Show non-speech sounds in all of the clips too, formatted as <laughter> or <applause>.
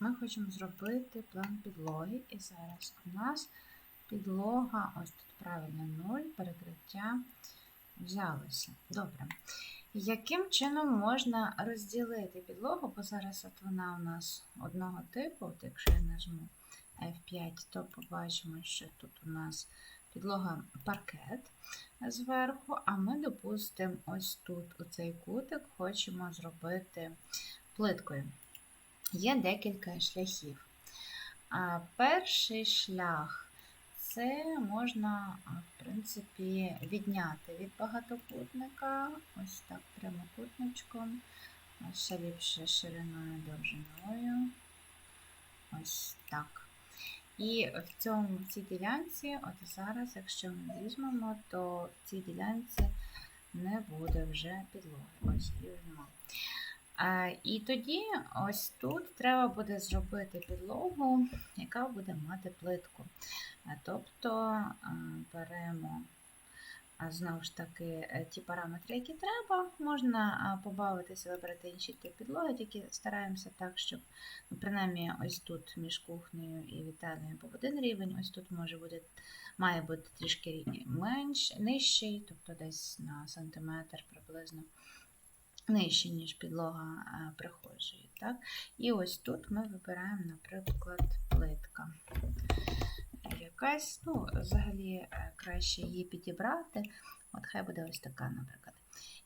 ми хочемо зробити план підлоги. І зараз у нас підлога, ось тут правильно 0, перекриття взялося. Добре. Яким чином можна розділити підлогу? Бо зараз от вона у нас одного типу, от якщо я нажму F5, то побачимо, що тут у нас підлога паркет зверху, а ми, допустимо, ось тут у цей кутик хочемо зробити плиткою. Є декілька шляхів. Перший шлях це можна, в принципі, відняти від багатокутника, ось так прямокутничком, ще ліпше шириною довжиною. Ось так. І в цьому в цій ділянці, от зараз, якщо ми візьмемо, то в цій ділянці не буде вже підлоги. Ось. Е, І тоді ось тут треба буде зробити підлогу, яка буде мати плитку. Е, Тобто е, беремо знову ж таки е, ті параметри, які треба. Можна побавитися, вибрати інші тип підлоги, тільки стараємося так, щоб ну, принаймні ось тут між кухнею і вітальною був один рівень, ось тут може бути, має бути трішки менш, нижчий, тобто десь на сантиметр приблизно нижче, ніж підлога е, прихожої. Так? І ось тут ми вибираємо, наприклад, плитка. Якась, ну, взагалі е, краще її підібрати. От хай буде ось така, наприклад.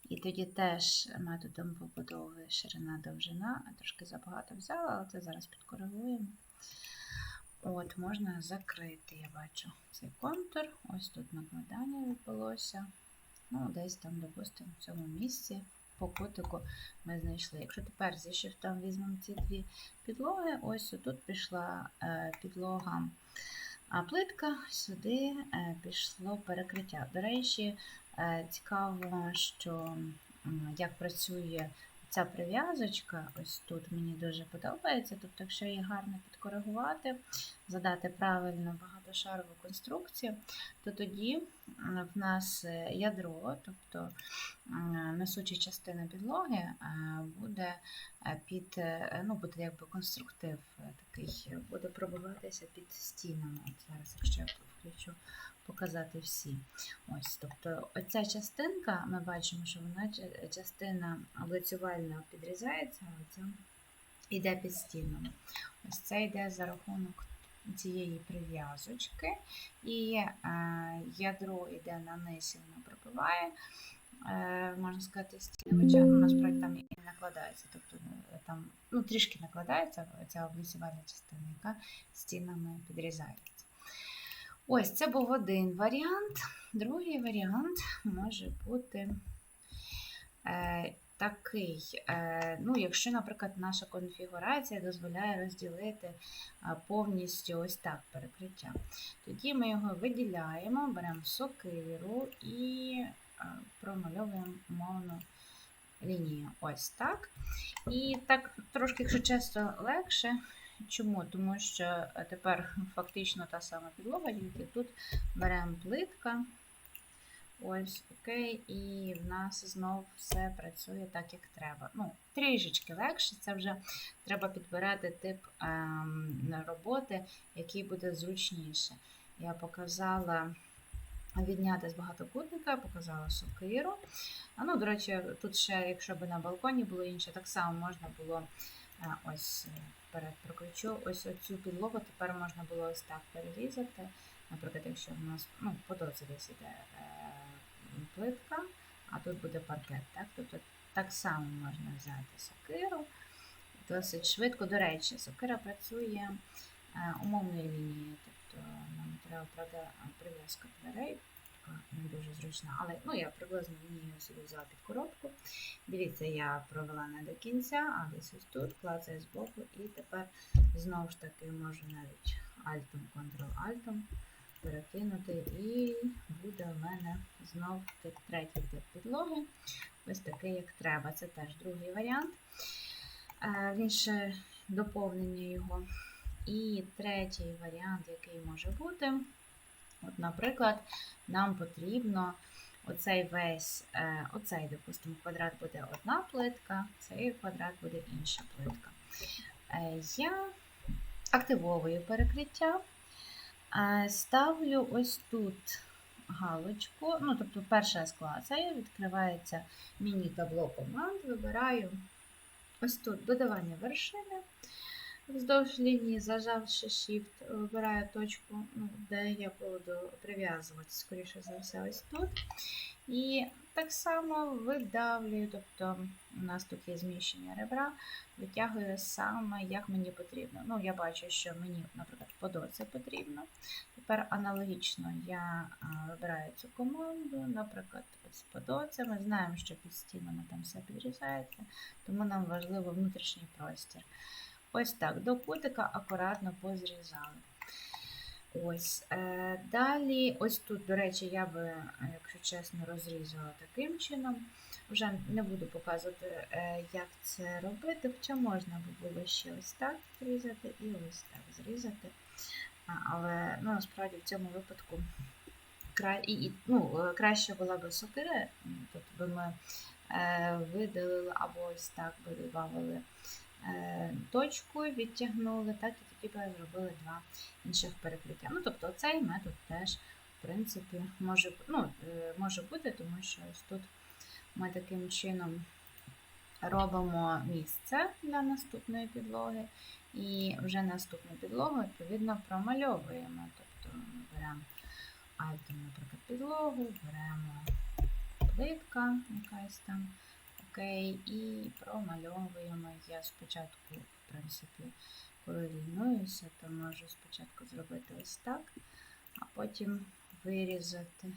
І тоді теж методом побудови ширина довжина. Трошки забагато взяла, але це зараз підкоригуємо. От, можна закрити, я бачу цей контур. Ось тут накладання відбулося. Ну, десь там, допустимо, в цьому місці по кутику ми знайшли. Якщо тепер зі шифтом візьмемо ці дві підлоги, ось тут пішла е, підлога а плитка, сюди е, пішло перекриття. До речі, е, цікаво, що як працює ця прив'язочка, ось тут мені дуже подобається. Тобто, якщо її гарно підкоригувати, задати правильно багатошарову конструкцію, то тоді в нас е, ядро, тобто несуча частина підлоги, е, буде е, під, е, ну, буде якби конструктив е, такий, е, буде пробиватися під стінами. От зараз, якщо я включу показати всі. Ось, тобто оця частинка, ми бачимо, що вона частина лицювальна підрізається, а ця йде під стінами. Ось це йде за рахунок цієї прив'язочки, і е, ядро йде на низ і воно пробиває. Е, можна сказати, стіни, хоча ну, насправді там і накладається. Тобто е, там ну, трішки накладається ця облицювальна частина, яка стінами підрізається. Ось це був один варіант. Другий варіант може бути е, такий. Е, ну, якщо, наприклад, наша конфігурація дозволяє розділити е, повністю ось так перекриття, тоді ми його виділяємо, беремо сокиру і е, промальовуємо лінію. Ось так. І так трошки, якщо чесно, легше. Чому? Тому що е, тепер фактично та сама підлога, тільки тут беремо плитка. Ось, окей, і в нас знов все працює так, як треба. Ну, трішечки легше, це вже треба підбирати тип ем, роботи, який буде зручніше. Я показала відняти з багатокутника, показала сокиру. А, ну, до речі, тут ще, якщо б на балконі було інше, так само можна було е, ось вперед прокручу. Ось цю підлогу тепер можна було ось так перерізати. Наприклад, якщо в нас ну, по десь іде е, плитка, а тут буде паркет. Так? Тобто так само можна взяти сокиру. Досить швидко. До речі, сокира працює е, умовною лінією. Тобто нам треба, правда, прив'язка дверей. Така Не дуже зручна, але ну, я приблизно лінію собі взяла під коробку. Дивіться, я провела не до кінця, а десь ось тут, клацаю боку, і тепер знову ж таки можу навіть альтом, Ctrl-Альтом перекинути, і буде у мене знов тип третій тип підлоги. Ось такий, як треба. Це теж другий варіант. Е, Він ще доповнення його. І третій варіант, який може бути, от, наприклад, нам потрібно оцей весь, е, оцей, допустимо, квадрат буде одна плитка, цей квадрат буде інша плитка. Е, Я активовую перекриття. Е, Ставлю ось тут галочку, ну, тобто перша ескалація, відкривається міні-табло команд, вибираю ось тут додавання вершини. Вздовж лінії, зажавши Shift, вибираю точку, ну, де я буду прив'язувати, скоріше за все, ось тут. І так само видавлюю, тобто у нас тут є зміщення ребра, витягую саме, як мені потрібно. Ну, я бачу, що мені, наприклад, по доці потрібно. Тепер аналогічно я вибираю цю команду, наприклад, ось по доці. Ми знаємо, що під стінами там все підрізається, тому нам важливо внутрішній простір. Ось так, до кутика акуратно позрізали. Ось. Е, далі, ось тут, до речі, я би, е, якщо чесно, розрізала таким чином. Вже не буду показувати, е, як це робити, хоча можна було ще ось так зрізати і ось так зрізати. Але ну, насправді в цьому випадку кра... і, ну, краще була б сокира, тобто би ми видалили або ось так би додавали точку, відтягнули, так і тоді зробили два інших перекриття. Ну, тобто цей метод теж, в принципі, може, ну, е, може бути, тому що ось тут ми таким чином робимо місце для наступної підлоги, і вже наступну підлогу, відповідно, промальовуємо. Тобто ми беремо айтем, наприклад, підлогу, беремо плитка якась там. Окей, і промальовуємо. Я спочатку, в принципі, коли лінуюся, то можу спочатку зробити ось так, а потім вирізати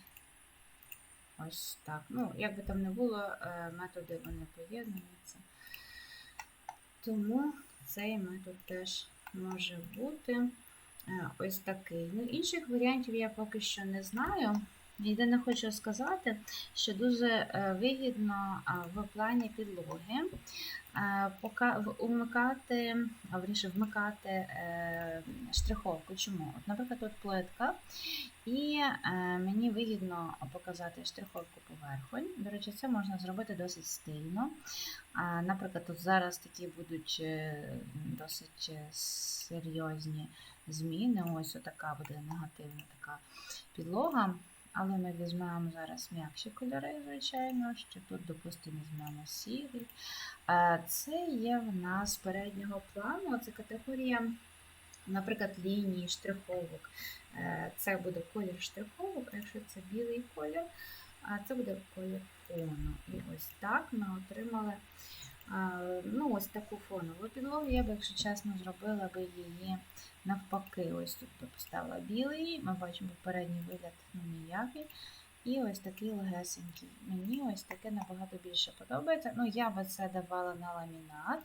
ось так. Ну, як би там не було, е, методи вони поєднуються. Тому цей метод теж може бути е, ось такий. Ну, Інших варіантів я поки що не знаю. Єдине хочу сказати, що дуже е, вигідно в плані підлоги умикати, а верніше вмикати е, штриховку. Чому? От, Наприклад, тут плитка, і е, мені вигідно показати штриховку поверхонь. До речі, це можна зробити досить стильно. Наприклад, тут зараз такі будуть досить серйозні зміни. Ось така буде негативна така підлога. Але ми візьмемо зараз м'якші кольори, звичайно, що тут, допустимо, візьмемо сірий. Це є в нас переднього плану, це категорія, наприклад, лінії, штриховок. Е, це буде колір штриховок, а якщо це білий колір, це буде колір фону. І ось так ми отримали ну, ось таку фонову підлогу. Я б, якщо чесно, зробила би її навпаки. Ось тут поставила білий, ми бачимо попередній вигляд ну, ніякий. І ось такий легесенький. Мені ось таке набагато більше подобається. Ну, я би це давала на ламінат.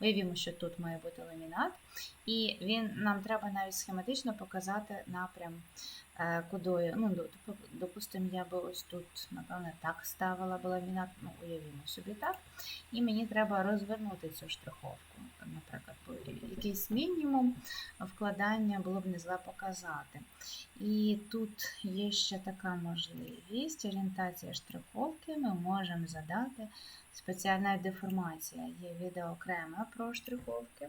Уявімо, що тут має бути ламінат. І він, нам треба навіть схематично показати напрям, е, кудою. Ну, Допустимо, я би ось тут, напевне, так ставила б ламінат, ну, уявімо собі так. І мені треба розвернути цю штриховку. Якийсь мінімум вкладання було б не зле показати. І тут є ще така можливість орієнтація штриховки, ми можемо задати спеціальна деформація. Є відео окремо про штриховки.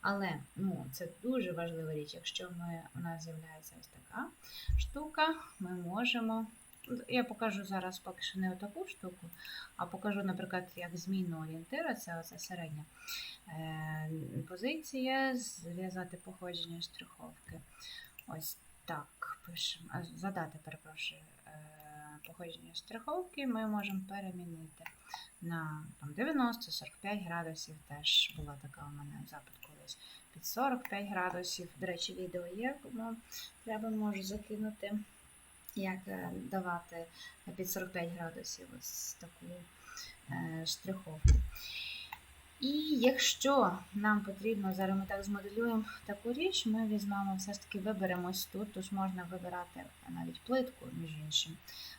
Але ну, це дуже важлива річ. Якщо ми, у нас з'являється ось така штука, ми можемо. Я покажу зараз поки що не таку штуку, а покажу, наприклад, як зміну орієнтира, це оця середня е, позиція, зв'язати походження штриховки. Ось так пишемо. Задати, перепрошую, е, походження штриховки ми можемо перемінити на 90-45 градусів. Теж була така у мене запит колись під 45 градусів. До речі, відео є, кому треба можу закинути, як е, давати під 45 градусів ось таку е, штриховку. І якщо нам потрібно, зараз ми так змоделюємо таку річ, ми візьмемо, все ж таки виберемо ось тут, тож можна вибирати навіть плитку, між іншим.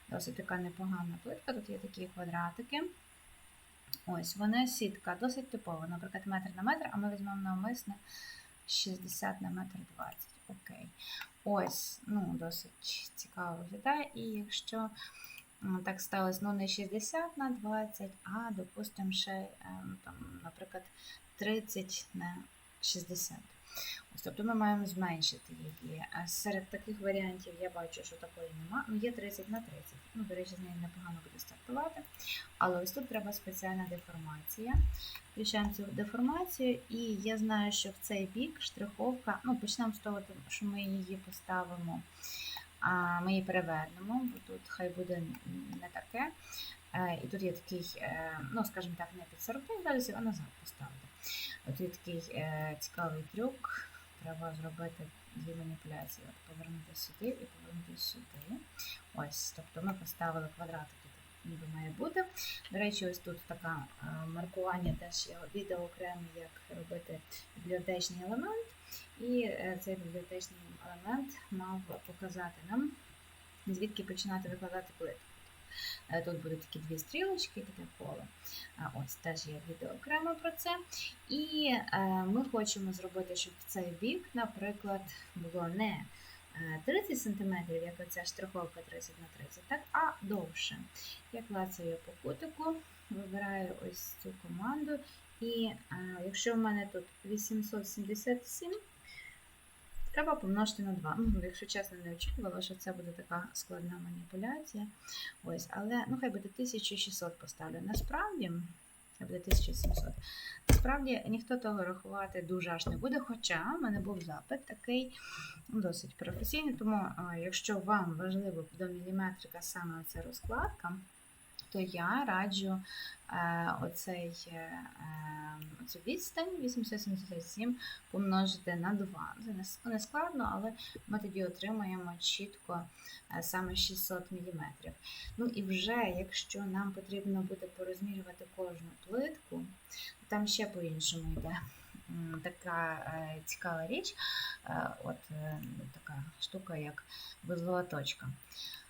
Досить така непогана плитка, тут є такі квадратики. Ось, вона сітка, досить типова, наприклад, метр на метр, а ми візьмемо навмисне 60 на метр 20. Окей. Ось, ну, досить цікаво виглядає. І якщо так сталося, ну, не 60 на 20, а, допустимо, ще, ем, там, наприклад, 30 на 60. Ось, тобто ми маємо зменшити її. А серед таких варіантів я бачу, що такої нема. Ну, є 30 на 30. Ну, до речі, з нею непогано буде стартувати. Але ось тут треба спеціальна деформація. Включаємо цю деформацію, і я знаю, що в цей бік штриховка, ну, почнемо з того, що ми її поставимо, ми її перевернемо, бо тут хай буде не таке. Е, І тут є такий, е, ну, скажімо так, не під 45 градусів, а назад поставити. От є такий е, цікавий трюк. Треба зробити дві маніпуляції. От повернути сюди і повернути сюди. Ось, тобто ми поставили квадратики, так ніби має бути. До речі, ось тут таке маркування, теж є відео окремо, як робити бібліотечний елемент. І цей бібліотечний елемент мав показати нам, звідки починати викладати плитку. Е, Тут будуть такі дві стрілочки, таке поле. Ось теж є відео окремо про це. І е, ми хочемо зробити, щоб цей бік, наприклад, було не е, 30 см, як оця штриховка 30 на 30, так, а довше. Я клацаю по кутику, вибираю ось цю команду. І е, якщо в мене тут 877, треба помножити на 2. Ну, якщо чесно, не очікувала, що це буде така складна маніпуляція. Ось, але ну, хай буде 1600 поставлю. Насправді, хай буде 1700. Насправді ніхто того рахувати дуже аж не буде, хоча в мене був запит такий ну, досить професійний, тому якщо вам важливо до міліметрика саме ця розкладка, то я раджу е, оцей, е, оцю відстань 877 помножити на 2. Це не, складно, але ми тоді отримаємо чітко е, саме 600 мм. Ну і вже, якщо нам потрібно буде порозмірювати кожну плитку, там ще по-іншому йде. Така е, цікава річ, е, от е, така штука, як вузлова точка. Е,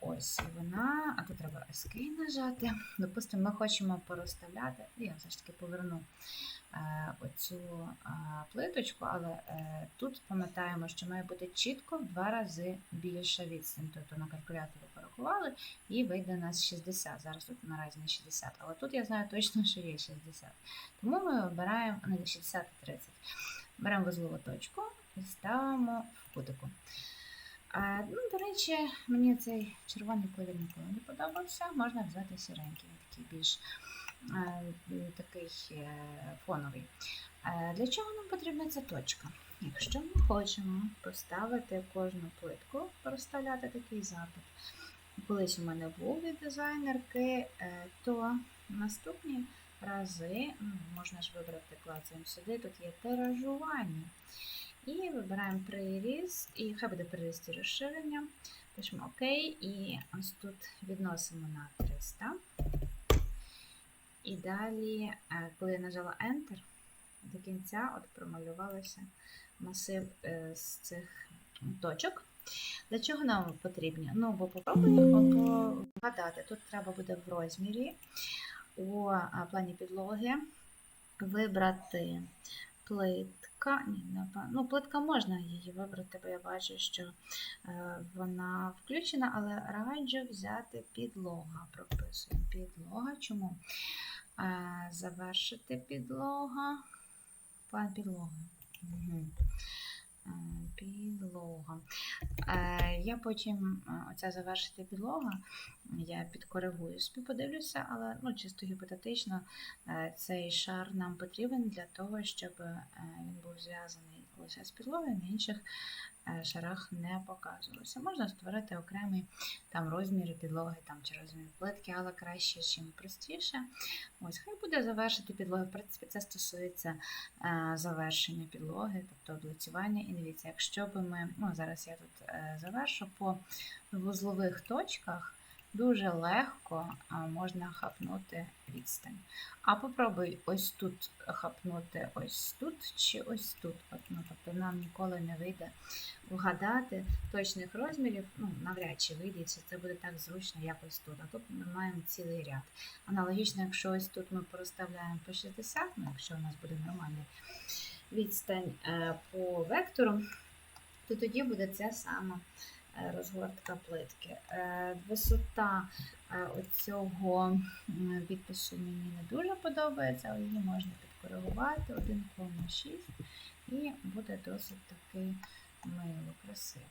Ось вона, а тут треба Escape нажати. <laughs> Допустимо, ми хочемо порозставляти. Я все ж таки поверну е, оцю плиточку, але е, тут пам'ятаємо, що має бути чітко в два рази більша відстань. Тобто на калькуляторі порахували і вийде у нас 60. Зараз тут наразі не 60, але тут я знаю точно, <laughs> що є 60. Тому ми обираємо не 60-30. Беремо вузлову точку і ставимо в кутику. Ну, До речі, мені цей червоний колір ніколи не подобався. Можна взяти сіренький, такий більш е, такий е, фоновий. Е, Для чого нам потрібна ця точка? Якщо ми хочемо поставити кожну плитку, розставляти такий запит. Колись у мене був від дизайнерки, то наступні рази ну, можна ж вибрати клацаємо сюди, тут є тиражування. І вибираємо приріст, і хай буде приріст і розширення. Пишемо ОК, і ось тут відносимо на 300. І далі, е, коли я нажала Enter, до кінця от промалювалося масив е, з цих точок. Для чого нам потрібні? Ну, бо попробуємо погадати. Тут треба буде в розмірі у е, плані підлоги вибрати плитка. Ні, напевно, ну, плитка можна її вибрати, бо я бачу, що е, вона включена, але раджу взяти підлога. Прописуємо підлога. Чому? Е, завершити підлога. План підлоги. Угу. Підлога. Е, Я потім е, оця завершити підлога, я підкоригую собі, подивлюся, але ну, чисто гіпотетично е, цей шар нам потрібен для того, щоб е, він був зв'язаний лише з інших е, шарах не показувався. Можна створити окремий там розміри підлоги там, чи розмір плитки, але краще, чим простіше. Ось, хай буде завершити підлогу. В принципі, це стосується е, завершення підлоги, тобто облицювання. І якщо би ми, ну зараз я тут е, завершу по вузлових точках. Дуже легко можна хапнути відстань. А попробуй ось тут хапнути ось тут чи ось тут. От, ну, Тобто нам ніколи не вийде вгадати точних розмірів, ну, навряд чи вийде, чи це буде так зручно, як ось тут. А тут ми маємо цілий ряд. Аналогічно, якщо ось тут ми проставляємо по 60, ну, якщо у нас буде нормальний відстань е, по вектору, то тоді буде ця сама е, розгортка плитки. Е, Висота цього оцього м, мені не дуже подобається, але її можна підкоригувати 1,6. і буде досить таки мило, красиво.